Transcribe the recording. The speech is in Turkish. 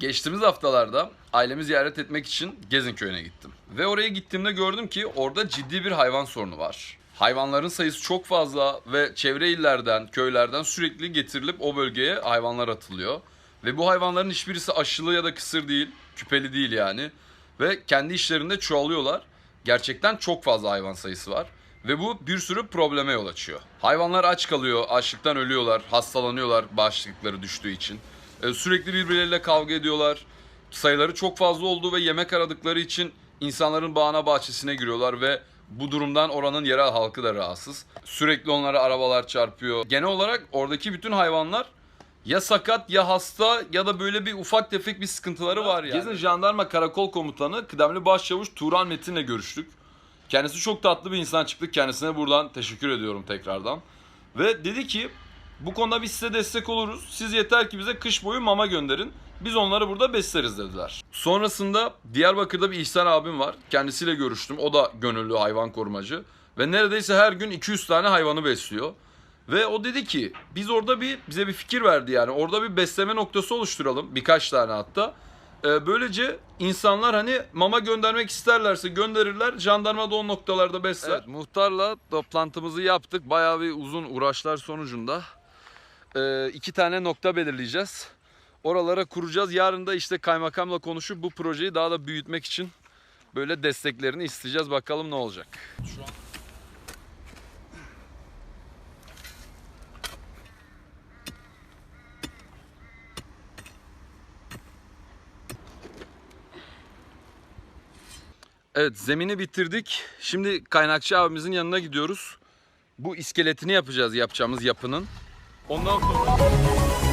Geçtiğimiz haftalarda ailemi ziyaret etmek için Gezin köyüne gittim. Ve oraya gittiğimde gördüm ki orada ciddi bir hayvan sorunu var. Hayvanların sayısı çok fazla ve çevre illerden, köylerden sürekli getirilip o bölgeye hayvanlar atılıyor. Ve bu hayvanların hiçbirisi aşılı ya da kısır değil, küpeli değil yani. Ve kendi işlerinde çoğalıyorlar. Gerçekten çok fazla hayvan sayısı var. Ve bu bir sürü probleme yol açıyor. Hayvanlar aç kalıyor, açlıktan ölüyorlar, hastalanıyorlar bağışıklıkları düştüğü için. Ee, sürekli birbirleriyle kavga ediyorlar. Sayıları çok fazla olduğu ve yemek aradıkları için insanların bağına bahçesine giriyorlar ve bu durumdan oranın yerel halkı da rahatsız. Sürekli onlara arabalar çarpıyor. Genel olarak oradaki bütün hayvanlar ya sakat ya hasta ya da böyle bir ufak tefek bir sıkıntıları var yani. Gezin Jandarma Karakol Komutanı Kıdemli Başçavuş Turan Metin'le görüştük. Kendisi çok tatlı bir insan çıktı. Kendisine buradan teşekkür ediyorum tekrardan. Ve dedi ki bu konuda biz size destek oluruz. Siz yeter ki bize kış boyu mama gönderin. Biz onları burada besleriz dediler. Sonrasında Diyarbakır'da bir İhsan abim var. Kendisiyle görüştüm. O da gönüllü hayvan korumacı. Ve neredeyse her gün 200 tane hayvanı besliyor. Ve o dedi ki biz orada bir bize bir fikir verdi yani. Orada bir besleme noktası oluşturalım. Birkaç tane hatta. Ee, böylece insanlar hani mama göndermek isterlerse gönderirler. Jandarma da o noktalarda besler. Evet, muhtarla toplantımızı yaptık. Bayağı bir uzun uğraşlar sonucunda. Ee, iki tane nokta belirleyeceğiz. Oralara kuracağız. Yarın da işte kaymakamla konuşup bu projeyi daha da büyütmek için böyle desteklerini isteyeceğiz. Bakalım ne olacak. Evet zemini bitirdik. Şimdi kaynakçı abimizin yanına gidiyoruz. Bu iskeletini yapacağız yapacağımız yapının. Ondan sonra...